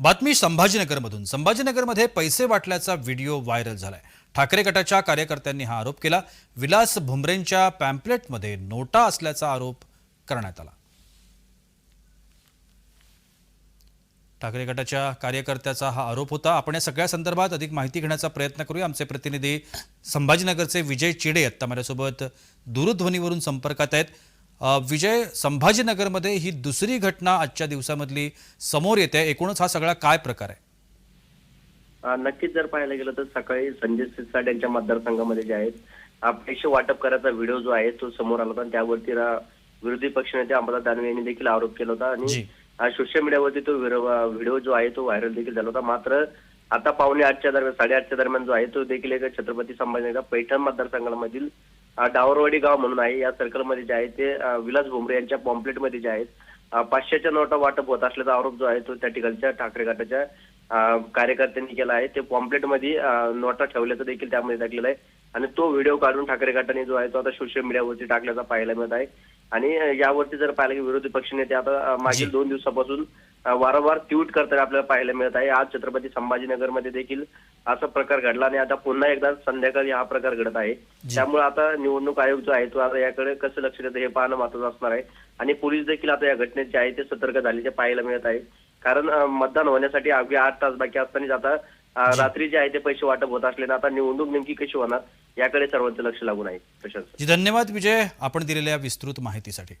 बातमी संभाजीनगरमधून. संभाजीनगरमध्ये पैसे वाटल्याचा video viral झालाय. ठाकरे गटाच्या कार्यकर्त्यांनी हा आरोप केला. विलास भुमरेंच्या पॅम्पलेटमध्ये नोटा असल्याचा आरोप करण्यात आला. ठाकरे गटाच्या कार्यकर्त्याचा हा आरोप होता. आपण या सगळ्या संदर्भात अधिक माहिती घेण्याचा प्रयत्न करूया. आमचे प्रतिनिधी संभाजीनगरचे विजय चिडे आत्ता माझ्यासोबत दूरध्वनीवरून संपर्कात आहेत. विजय संभाजीनगरमध्ये ही दुसरी घटना आजच्या दिवसामधली समोर येते. एकूणच हा सगळा काय प्रकार आहे? नक्कीच जर पाहायला गेलं तर सकाळी संजय सिरसाट यांच्या मतदारसंघामध्ये जे आहेत अ, पैसे वाटप करायचा व्हिडिओ जो आहे तो समोर आला होता आणि त्यावरती विरोधी पक्षनेते अंबादास दानवे यांनी देखील आरोप केला होता. आणि सोशल मीडियावरती तो व्हिडिओ जो आहे तो व्हायरल देखील झाला होता. मात्र आता पावणे आठच्या दरम्यान साडेआठच्या दरम्यान जो आहे तो देखील एक छत्रपती संभाजीनगर पैठण मतदारसंघामधील डावरवाडी गाव म्हणून आहे. या सर्कलमध्ये जे आहे ते विलास भुमरे यांच्या पॉम्पलेटमध्ये जे आहेत पाचशेच्या नोटा वाटप होत असल्याचा आरोप जो आहे तो त्या ठिकाणच्या ठाकरे गटाच्या कार्यकर्त्यांनी केला आहे. ते पॉम्पलेटमध्ये अ, नोटा ठेवल्याचं देखील त्यामध्ये टाकलेलं आहे. आणि तो व्हिडिओ काढून ठाकरे गटाने जो आहे तो आता सोशल मीडियावरती टाकल्याचा पाहायला मिळत आहे. आणि यावरती जर पाहिलं की विरोधी पक्षनेते आता मागील. दोन दिवसापासून वारंवार ट्विट करताना आपल्याला पाहायला मिळत आहे. आज छत्रपती संभाजीनगरमध्ये देखील असा प्रकार घडला आणि आता पुन्हा एकदा संध्याकाळी हा प्रकार घडत आहे. त्यामुळे आता निवडणूक आयोग जो आहे तो आता याकडे कसं लक्ष देतं हे पाहणं महत्वाचं असणार आहे. आणि पोलीस देखील आता या घटनेत जे आहे ते सतर्क झालेले पाहायला मिळत आहे. कारण मतदान होण्यासाठी अवघे आठ तास बाकी असताना आता रात्री जे आहे ते पैसे वाटप होत असल्याने आता निवडणूक नेमकी कशी होणार? याकडे सर्वांचं लक्ष लागून आहे प्रशांत धन्यवाद विजय. आपण दिलेल्या विस्तृत माहितीसाठी.